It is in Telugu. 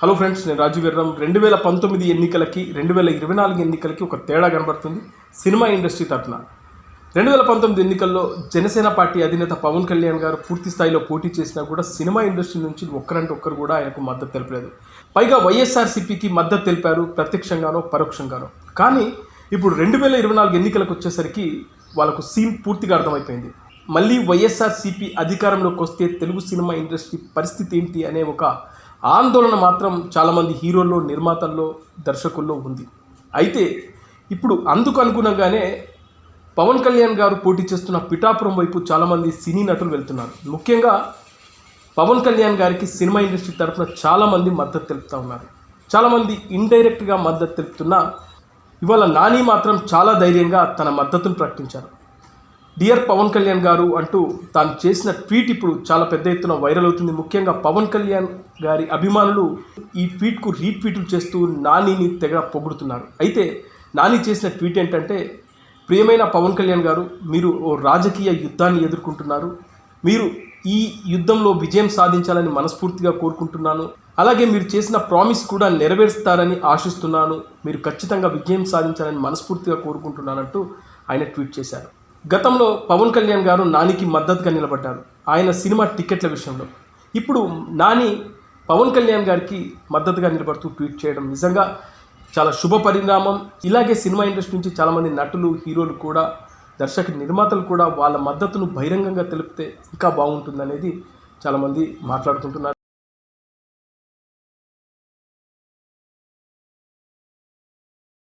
హలో ఫ్రెండ్స్ నేను రాజు వీర్రం రెండు వేల పంతొమ్మిది ఎన్నికలకి రెండు వేల ఇరవై నాలుగు ఎన్నికలకి ఒక తేడా కనబడుతుంది సినిమా ఇండస్ట్రీ తరఫున రెండు వేల పంతొమ్మిది ఎన్నికల్లో జనసేన పార్టీ అధినేత పవన్ కళ్యాణ్ గారు పూర్తి స్థాయిలో పోటీ చేసినా కూడా సినిమా ఇండస్ట్రీ నుంచి ఒక్కరంటే ఒక్కరు కూడా ఆయనకు మద్దతు తెలపలేదు. పైగా వైఎస్ఆర్సీపీకి మద్దతు తెలిపారు ప్రత్యక్షంగానో పరోక్షంగానో. కానీ ఇప్పుడు రెండు వేల ఇరవై నాలుగు ఎన్నికలకు వచ్చేసరికి వాళ్ళకు సీన్ పూర్తిగా అర్థమైపోయింది. మళ్ళీ వైఎస్ఆర్సీపీ అధికారంలోకి వస్తే తెలుగు సినిమా ఇండస్ట్రీ పరిస్థితి ఏంటి అనే ఒక ఆందోళన మాత్రం చాలామంది హీరోల్లో నిర్మాతల్లో దర్శకుల్లో ఉంది. అయితే ఇప్పుడు అందుకు అనుగుణంగానే పవన్ కళ్యాణ్ గారు పోటీ చేస్తున్న పిఠాపురం వైపు చాలామంది సినీ నటులు వెళ్తున్నారు. ముఖ్యంగా పవన్ కళ్యాణ్ గారికి సినిమా ఇండస్ట్రీ తరఫున చాలామంది మద్దతు తెలుపుతూ ఉన్నారు. చాలామంది ఇండైరెక్ట్గా మద్దతు తెలుపుతున్నా ఇవాళ నాని మాత్రం చాలా ధైర్యంగా తన మద్దతును ప్రకటించారు. డియర్ పవన్ కళ్యాణ్ గారు అంటూ తాను చేసిన ట్వీట్ ఇప్పుడు చాలా పెద్ద ఎత్తున వైరల్ అవుతుంది. ముఖ్యంగా పవన్ కళ్యాణ్ గారి అభిమానులు ఈ ట్వీట్కు రీట్వీట్లు చేస్తూ నానిని తెగ పొగుడుతున్నారు. అయితే నాని చేసిన ట్వీట్ ఏంటంటే ప్రియమైన పవన్ కళ్యాణ్ గారు మీరు ఓ రాజకీయ యుద్ధాన్ని ఎదుర్కొంటున్నారు. మీరు ఈ యుద్ధంలో విజయం సాధించాలని మనస్ఫూర్తిగా కోరుకుంటున్నాను. అలాగే మీరు చేసిన ప్రామిస్ కూడా నెరవేరుస్తారని ఆశిస్తున్నాను. మీరు ఖచ్చితంగా విజయం సాధించాలని మనస్ఫూర్తిగా కోరుకుంటున్నానంటూ ఆయన ట్వీట్ చేశారు. గతంలో పవన్ కళ్యాణ్ గారు నానికి మద్దతుగా నిలబడ్డారు. ఆయన సినిమా టికెట్ల విషయంలో. ఇప్పుడు నాని పవన్ కళ్యాణ్ గారికి మద్దతుగా నిలబడుతూ ట్వీట్ చేయడం నిజంగా చాలా శుభ పరిణామం. ఇలాగే సినిమా ఇండస్ట్రీ నుంచి చాలామంది నటులు హీరోలు కూడా దర్శక నిర్మాతలు కూడా వాళ్ళ మద్దతును బహిరంగంగా తెలిపితే ఇంకా బాగుంటుందనేది చాలామంది మాట్లాడుకుంటున్నారు.